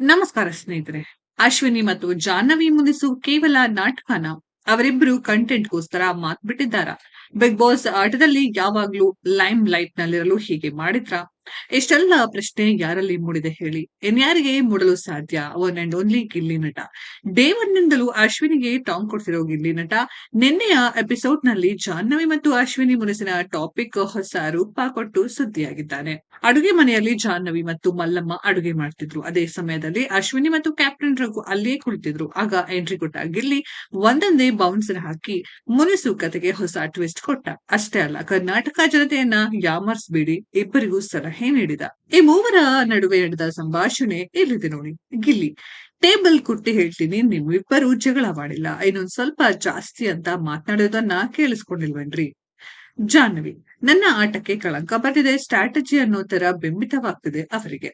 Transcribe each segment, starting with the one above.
ನಮಸ್ಕಾರ ಸ್ನೇಹಿತರೆ. ಅಶ್ವಿನಿ ಮತ್ತು ಜಾಹ್ನವಿ ಮುನಿಸು ಕೇವಲ ನಾಟಕನ. ಅವರಿಬ್ರು ಕಂಟೆಂಟ್ಗೋಸ್ಕರ ಮಾತ್ ಬಿಟ್ಟಿದ್ದಾರ ಬಿಗ್ ಬಾಸ್ ಆಟದಲ್ಲಿ ಯಾವಾಗ್ಲೂ ಲೈಮ್ ಲೈಟ್ ನಲ್ಲಿರಲು ಹೀಗೆ ಮಾಡಿದ್ರ? ಇಷ್ಟೆಲ್ಲ ಪ್ರಶ್ನೆ ಯಾರಲ್ಲಿ ಮೂಡಿದೆ ಹೇಳಿ. ಇನ್ಯಾರಿಗೆ ಮೂಡಲು ಸಾಧ್ಯ? ಒನ್ ಅಂಡ್ ಓನ್ಲಿ ಗಿಲ್ಲಿ ನಟ. ಡೇ ಒನ್ ನಿಂದಲೂ ಅಶ್ವಿನಿಗೆ ಟಾಂಗ್ ಕೊಡ್ತಿರೋ ಗಿಲ್ಲಿ ನಟ. ನಿನ್ನೆಯ ಎಪಿಸೋಡ್ನಲ್ಲಿ ಜಾಹ್ನವಿ ಮತ್ತು ಅಶ್ವಿನಿ ಮುನಸಿನ ಟಾಪಿಕ್ ಹೊಸ ರೂಪ ಕೊಟ್ಟು ಸುದ್ದಿಯಾಗಿದ್ದಾನೆ. ಅಡುಗೆ ಮನೆಯಲ್ಲಿ ಜಾಹ್ನವಿ ಮತ್ತು ಮಲ್ಲಮ್ಮ ಅಡುಗೆ ಮಾಡ್ತಿದ್ರು. ಅದೇ ಸಮಯದಲ್ಲಿ ಅಶ್ವಿನಿ ಮತ್ತು ಕ್ಯಾಪ್ಟನ್ ರಘು ಅಲ್ಲಿಯೇ ಕುಳಿತಿದ್ರು. ಆಗ ಎಂಟ್ರಿ ಕೊಟ್ಟ ಗಿಲ್ಲಿ ಒಂದೊಂದೇ ಬೌನ್ಸರ್ ಹಾಕಿ ಮುನಿಸು ಕತೆಗೆ ಹೊಸ ಟ್ವಿಸ್ಟ್ ಕೊಟ್ಟ. ಅಷ್ಟೇ ಅಲ್ಲ, ಕರ್ನಾಟಕ ಜನತೆಯನ್ನ ಯಾಮರ್ಸ್ಬೇಡಿ. ಇಬ್ಬರಿಗೂ ಸಲಹೆ ನೀಡಿದ ಈ ಮೂವರ ನಡುವೆ ನಡೆದ ಸಂಭಾಷಣೆ ಇಲ್ಲಿದೆ ನೋಡಿ, ಗಿಲ್ಲಿ. ಟೇಬಲ್ ಕುಟ್ಟಿ ಹೇಳ್ತೀನಿ, ನಿಮ್ಮಿಬ್ಬರು ಜಗಳ ಮಾಡಿಲ್ಲ. ಇನ್ನೊಂದ್ ಸ್ವಲ್ಪ ಜಾಸ್ತಿ ಅಂತ ಮಾತನಾಡೋದನ್ನ ಕೇಳಿಸ್ಕೊಂಡಿಲ್ವೇನ್ರಿ? ಜಾಹ್ನವಿ, ನನ್ನ ಆಟಕ್ಕೆ ಕಳಂಕ ಬರ್ತಿದೆ ಸ್ಟ್ರಾಟಜಿ ಅನ್ನೋ ತರ ಬಿಂಬಿತವಾಗ್ತಿದೆ ಅವರಿಗೆ.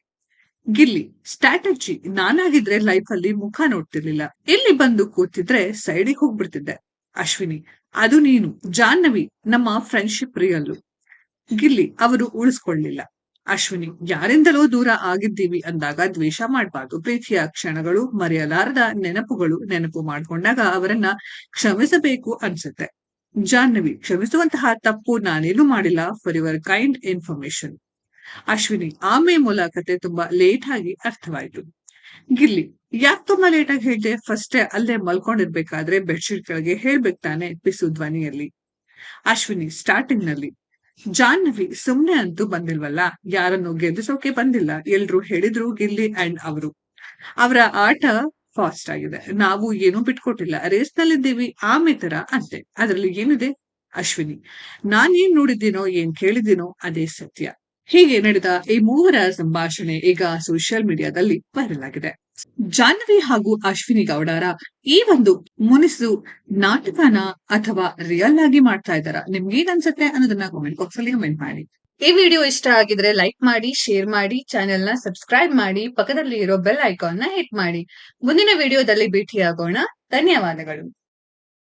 ಗಿಲ್ಲಿ, ಸ್ಟ್ರಾಟಜಿ? ನಾನಾಗಿದ್ರೆ ಲೈಫ್ ಅಲ್ಲಿ ಮುಖ ನೋಡ್ತಿರ್ಲಿಲ್ಲ. ಇಲ್ಲಿ ಬಂದು ಕೂತಿದ್ರೆ ಸೈಡಿಗೆ ಹೋಗ್ಬಿಡ್ತಿದ್ದೆ. ಅಶ್ವಿನಿ, ಅದು ನೀನು. ಜಾಹ್ನವಿ, ನಮ್ಮ ಫ್ರೆಂಡ್ಶಿಪ್ ರಿಯಲ್ಲು. ಗಿಲ್ಲಿ, ಅವರು ಉಳಿಸ್ಕೊಳ್ಳಿಲ್ಲ. ಅಶ್ವಿನಿ, ಯಾರಿಂದಲೋ ದೂರ ಆಗಿದ್ದೀವಿ ಅಂದಾಗ ದ್ವೇಷ ಮಾಡಬಾರ್ದು. ಪ್ರೀತಿಯ ಕ್ಷಣಗಳು ಮರೆಯಲಾರದ ನೆನಪುಗಳು ನೆನಪು ಮಾಡ್ಕೊಂಡಾಗ ಅವರನ್ನ ಕ್ಷಮಿಸಬೇಕು ಅನ್ಸುತ್ತೆ. ಜಾಹ್ನವಿ, ಕ್ಷಮಿಸುವಂತಹ ತಪ್ಪು ನಾನೇನು ಮಾಡಿಲ್ಲ. For your kind information Ashwini ಆಮೆ ಮೂಲಕತೆ ತುಂಬಾ ಲೇಟ್ ಆಗಿ ಅರ್ಥವಾಯ್ತು. ಗಿಲ್ಲಿ, ಯಾಕೆ ತುಂಬಾ ಲೇಟ್ ಆಗಿ ಹೇಳ್ದೆ? ಫಸ್ಟೇ ಅಲ್ಲೇ ಮಲ್ಕೊಂಡಿರ್ಬೇಕಾದ್ರೆ ಬೆಡ್ಶೀಟ್ ಕೆಳಗೆ ಹೇಳ್ಬೇಕು ತಾನೆ ಪಿಸು ಧ್ವನಿಯಲ್ಲಿ. ಅಶ್ವಿನಿ ಸ್ಟಾರ್ಟಿಂಗ್ನಲ್ಲಿ. ಜಾಹ್ನವಿ ಸುಮ್ನೆ ಅಂತೂ ಬಂದಿಲ್ವಲ್ಲ? ಯಾರನ್ನು ಗೆದ್ದಿಸೋಕೆ ಬಂದಿಲ್ಲ. ಎಲ್ರು ಹೇಳಿದ್ರು ಗಿಲ್ಲಿ ಅಂಡ್ ಅವರು. ಅವರ ಆಟ ಫಾಸ್ಟ್ ಆಗಿದೆ. ನಾವು ಏನೂ ಬಿಟ್ಕೊಟ್ಟಿಲ್ಲ. ರೇಸ್ ನಲ್ಲಿದ್ದೀವಿ. ಆಮೆ ತರ ಅಂತೆ ಅದರಲ್ಲಿ ಏನಿದೆ? ಅಶ್ವಿನಿ. ನಾನೇನ್ ನೋಡಿದ್ದೀನೋ, ಏನ್ ಕೇಳಿದ್ದೀನೋ, ಅದೇ ಸತ್ಯ. ಹೀಗೆ ನಡೆದ ಈ ಮೂವರ ಸಂಭಾಷಣೆ ಈಗ ಸೋಷಿಯಲ್ ಮೀಡಿಯಾದಲ್ಲಿ ವೈರಲ್ ಆಗಿದೆ. ಜಾಹ್ನವಿ ಹಾಗೂ ಅಶ್ವಿನಿ ಗೌಡರ ಈ ಒಂದು ಮುನಿಸು ನಾಟಕನ ಅಥವಾ ರಿಯಲ್ ಆಗಿ ಮಾಡ್ತಾ ಇದ್ದಾರ? ನಿಮ್ಗೆ ಅನ್ಸುತ್ತೆ ಅನ್ನೋದನ್ನ ಕಾಮೆಂಟ್ ಬಾಕ್ಸ್ ಅಲ್ಲಿ ಕಮೆಂಟ್ ಮಾಡಿ. ಈ ವಿಡಿಯೋ ಇಷ್ಟ ಆಗಿದ್ರೆ ಲೈಕ್ ಮಾಡಿ ಶೇರ್ ಮಾಡಿ ಚಾನೆಲ್ನ ಸಬ್ಸ್ಕ್ರೈಬ್ ಮಾಡಿ ಪಕ್ಕದಲ್ಲಿ ಇರೋ ಬೆಲ್ ಐಕಾನ್ನ ಹಿಟ್ ಮಾಡಿ. ಮುಂದಿನ ವಿಡಿಯೋದಲ್ಲಿ ಭೇಟಿಯಾಗೋಣ. ಧನ್ಯವಾದಗಳು.